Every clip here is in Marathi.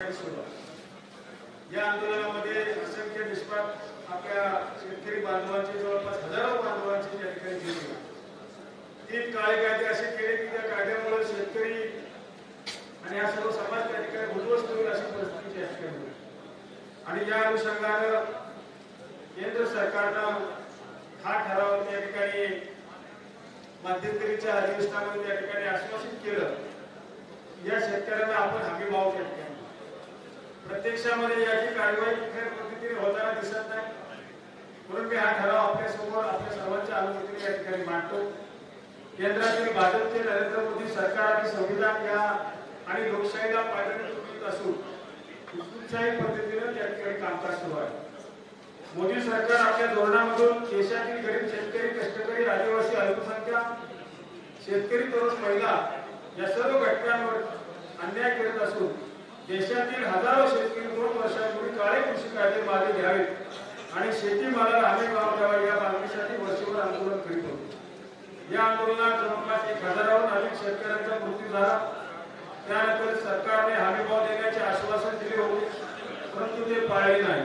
या आंदोलनामध्ये असंख्य निष्पाप आपल्या शेतकरी बांधवांचे जवळपास हजारो बांधवांचे त्या ठिकाणी जीव तीन काळे कायदे असे केले की त्या कायद्यामुळे शेतकरी आणि हा सर्व समाज त्या ठिकाणी उद्ध्वस्त होईल अशी परिस्थिती त्या ठिकाणी. आणि या अनुषंगानं केंद्र सरकारनं हा ठराव त्या ठिकाणी मध्यंतरीच्या अधिवेशनामध्ये त्या ठिकाणी आश्वासित केलं. या शेतकऱ्यांना आपण हमी भाव त्या ठिकाणी प्रत्यक्षामध्ये याची कारवाई कुठल्या पद्धतीने होताना दिसत नाही. म्हणून मी हा ठराव आपल्यासमोर आपल्या सर्वांच्या अनुमतीने या ठिकाणी मांडतो. केंद्रातील भाजपचे नरेंद्र मोदी सरकार आणि संविधान या आणि लोकशाहीला पायदळी चुकीत असून हुकुमशाही पद्धतीनं त्या ठिकाणी कामकाज सुरू आहे. मोदी सरकार आपल्या धोरणामधून देशातील गरीब शेतकरी कष्टकरी आदिवासी अल्पसंख्याक शेतकरी तरुण महिला या सर्व घटकांवर अन्याय करत असून देशातील हजारो शेतकरी दोन वर्षांपूर्वी काळे कृषी कायदे मागे घ्यावेत आणि शेतीमालाला हमी भाव द्यावा या मागणीसाठी वर्षभर आंदोलन करीत होते. या आंदोलनात जवळपास एक हजाराहून अधिक शेतकऱ्यांचा मृत्यू झाला. त्यानंतर सरकारने हमी भाव देण्याचे आश्वासन दिले होते परंतु ते पाळले नाही.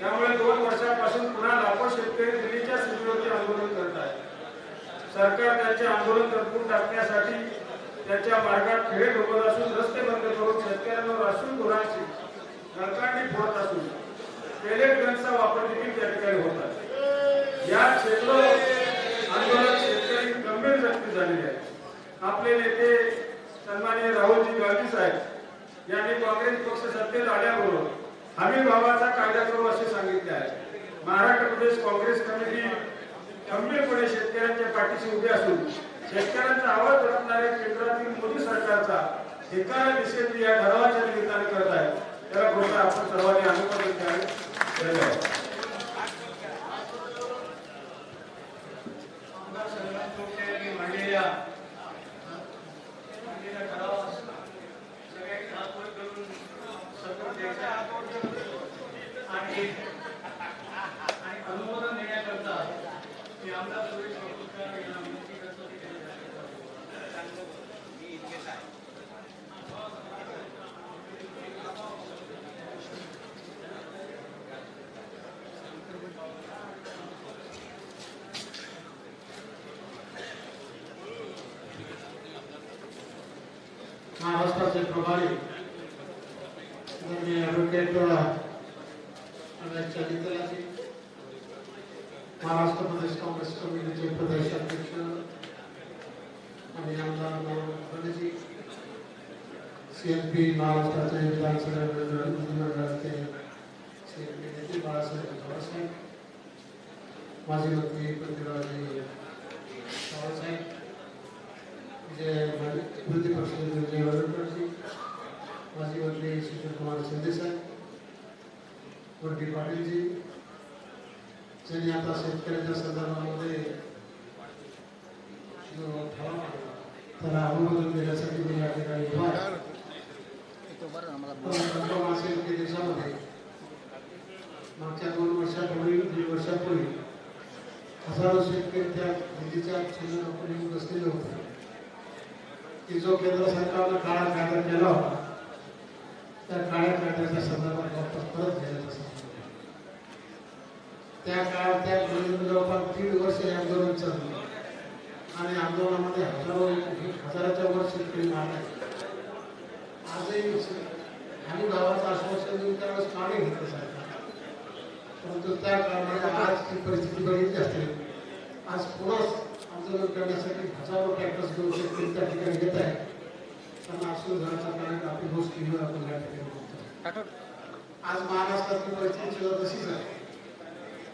त्यामुळे दोन वर्षापासून पुन्हा लाखो शेतकरी दिल्लीच्या सीमेवरती आंदोलन करत आहेत. सरकार त्यांचे आंदोलन दडपून टाकण्यासाठी त्याच्या मार्गात खेळ ठोकत असून रस्ते बंद करून शेतकऱ्यांवर असून धोरणाची गळकांडी फोडत असून. पेलेट गनचा वापर देखील त्या ठिकाणी होत या क्षेत्र आंदोलन शेतकरी गंभीर जखमी झालेले आहेत. आपले नेते सन्माननीय राहुलजी गांधी साहेब यांनी काँग्रेस पक्ष सत्तेत आल्याबरोबर हमी भावाचा कायदा करू असे सांगितले आहे. महाराष्ट्र प्रदेश काँग्रेस कमिटी गंभीरपणे शेतकऱ्यांच्या पाठीशी उभी असून शेतकऱ्यांचा आवाज ओळखणाऱ्या एकाला निषेध या ठरावाच्या निमित्ताने करत आहे. त्याला खरोखर आपण सर्वांनी अनुमोदन द्यावे धन्यवाद आमदार संग्राम थोपटे यांनी मांडलेल्या मांडलेल्या ठरावास सगळ्यांनी हात वर करून सपोर्ट द्यायचा आणि आणि अनुमोदन देण्याकरता मी आमदार सुरेश वाकुटकर यांना विनंती करतो की त्यांनी महाराष्ट्राचे प्रभारी माननीय ॲडव्होकेट चलितलाजी महाराष्ट्र प्रदेश काँग्रेस कमिटीचे प्रदेश अध्यक्ष आणि आमदार मनोजी सी एन पी महाराष्ट्राचे विधानसभा विधिमंडळाचे सी एन पी नेते बाळासाहेब थोरासाहेब माजी मंत्री पृथ्वीराजी सावळसाहेब जे विरोधी पक्षाचे मंत्री कुमार शिंदे साहेब वरडी पाटीलजी त्यांनी आता शेतकऱ्यांच्या संदर्भामध्ये त्याला अनुमोदन देण्यासाठी मी या ठिकाणी उभा असेल की देशामध्ये मागच्या दोन वर्षापूर्वी दीड वर्षापूर्वी हजारो शेतकरी त्या दिल्लीच्या चिन्ह बसलेले होते। की जो केंद्र सरकारनं काळा कायदा केला होता त्या काळ्या कायद्याच्या संदर्भात वापस परत घेण्याचा सांगितलं त्या काळात त्या जवळपास दीड वर्ष हे आंदोलन चाललं आणि आंदोलनामध्ये हजारो हजाराच्या वर शेतकरी मारले आजही हमी गावाचं आश्वासन देऊन त्यावेळेस मागे घेतलं सरकार. परंतु त्या काळामध्ये आजची परिस्थिती बघितली असते. आज पुन्हा आंदोलन करण्यासाठी हजारो ट्रॅक्टर्स घेऊन शेतकरी त्या ठिकाणी घेत आहे त्यांना असून झाडाचा कारण आपली आपण या ठिकाणी आज महाराष्ट्रातली परिस्थिती सुद्धा तशीच आहे.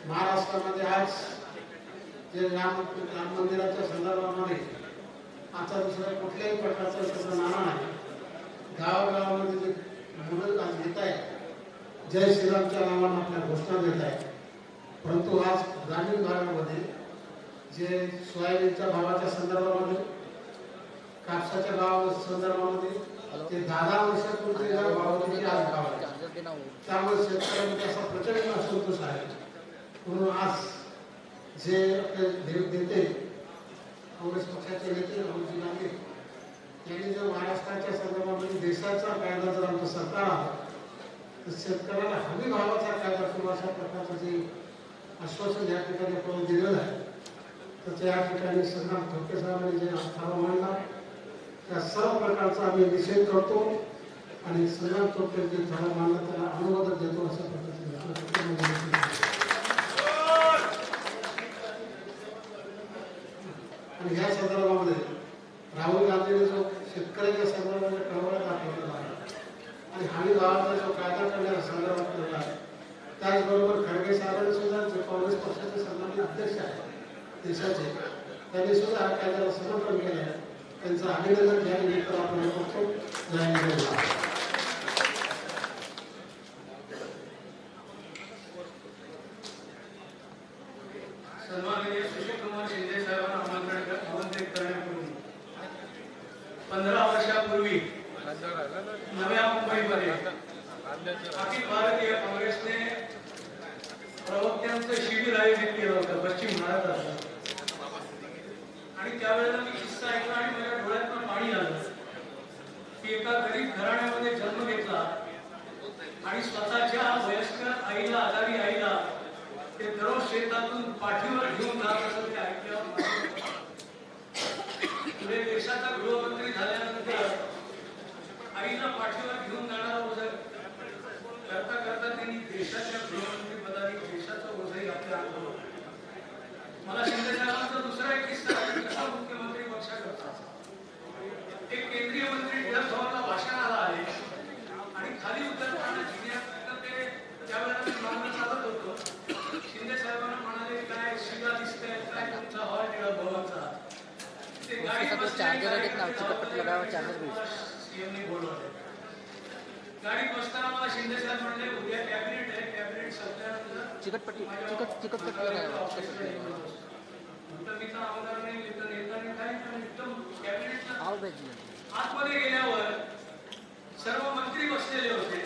महाराष्ट्रामध्ये आज जे राम राम मंदिराच्या संदर्भामध्ये आता दुसऱ्या कुठल्याही प्रकारचा त्याचा नाणा नाही. गावागावामध्ये जे मुलं आज घेत आहेत जय श्रीरामच्या नावानं आपल्या घोषणा देत आहेत. परंतु आज ग्रामीण भागामध्ये जे सोयाबीनच्या भावाच्या संदर्भामध्ये कापसाच्या भाव संदर्भामध्ये ते दहा दहा वर्षापूर्वी ज्या भाव आज भाव आहे. त्यामुळे शेतकऱ्यांनी त्याचा प्रचंड असंतोष आहे. म्हणून आज जे आपले नेते काँग्रेस पक्षाचे नेते राहुलजी नागे त्यांनी जर महाराष्ट्राच्या संदर्भामध्ये देशाचा कायदा जर आमचं सरकार आलं तर शेतकऱ्याला हमी भावाचा कायदा किंवा अशा प्रकारचं जे आश्वासन या ठिकाणी आपण दिलेलं आहे तर त्या ठिकाणी संग्राम ठोके साहेबांनी जे ठराव मांडला त्या सर्व प्रकारचा आम्ही निषेध करतो आणि सगळ्यात ठोके जे ठराव मांडला त्याला अनुवाद देतो अशा पद्धतीने. आणि ह्या संदर्भामध्ये राहुल गांधीने जो शेतकऱ्याच्या संदर्भामध्ये कळवळा दाखवलेला आहे आणि हानी भावाचा जो कायदा करण्याचा संदर्भात केलेला आहे त्याचबरोबर खडगे साहेबांनी सुद्धा जे काँग्रेस पक्षाचे सन्मान्य अध्यक्ष आहेत देशाचे त्यांनी सुद्धा या कायद्याला समर्थन केलं आहे. त्यांचं अभिनंदन या निमित्त आपण करतो. जय हिंद, पंधरा वर्षापूर्वी नव्या मुंबईमध्ये अखिल भारतीय काँग्रेसने प्रवक्त्यांचं शिबिर आयोजित केलं होतं पश्चिम महाराष्ट्रात आणि त्यावेळेला मी किस्सा ऐकला आणि माझ्या डोळ्यातनं पाणी आलं. की एका गरीब घराण्यामध्ये जन्म घेतला आणि स्वतःच्या वयस्कर आईला आजारी आईला ते दररोज शेतातून पाठीवर घेऊन जात असत ते ऐकल्यावर पुढे देशाचा गृहमंत्री झाल्यानंतर आईला पाठीवर घेऊन जाणारा ओझं करता करता त्यांनी देशाच्या गृहमंत्री पदाने देशाचं ओझही आपल्या अंगावर उसके साथ जो चार्जर है, देखना उसके ऊपर लगा हुआ चार्जर भी। चिकट पट्टी चिकट चिकट पट्टी लगाया हुआ चिकट पट्टी आओ बेजी आतमध्ये गेल्यावर सर्व मंत्री बसलेले होते.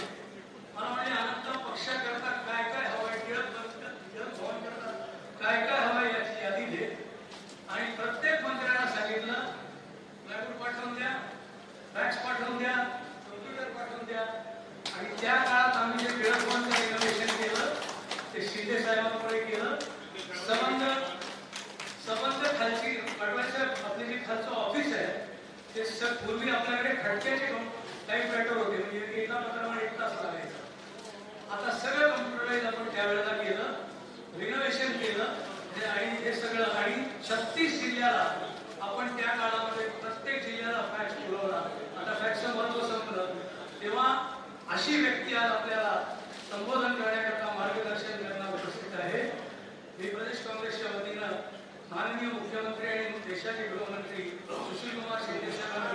एका पत्रावर एक तास लागायचा आता सगळं कम्प्युटराईज आपण त्यावेळेला केलं रिनोव्हेशन केलं आणि हे सगळं आणि छत्तीस जिल्ह्याला आपण त्या काळामध्ये प्रत्येक जिल्ह्याला फॅक्स पुरवला. आता फॅक्सचं महत्त्व संपलं. तेव्हा अशी व्यक्ती आज आपल्याला संबोधन करण्याकरता मार्गदर्शन करण्यास उपस्थित आहे. मी प्रदेश काँग्रेसच्या वतीनं माननीय मुख्यमंत्री आणि देशाचे गृहमंत्री सुशीलकुमार शिंदे साहेबांना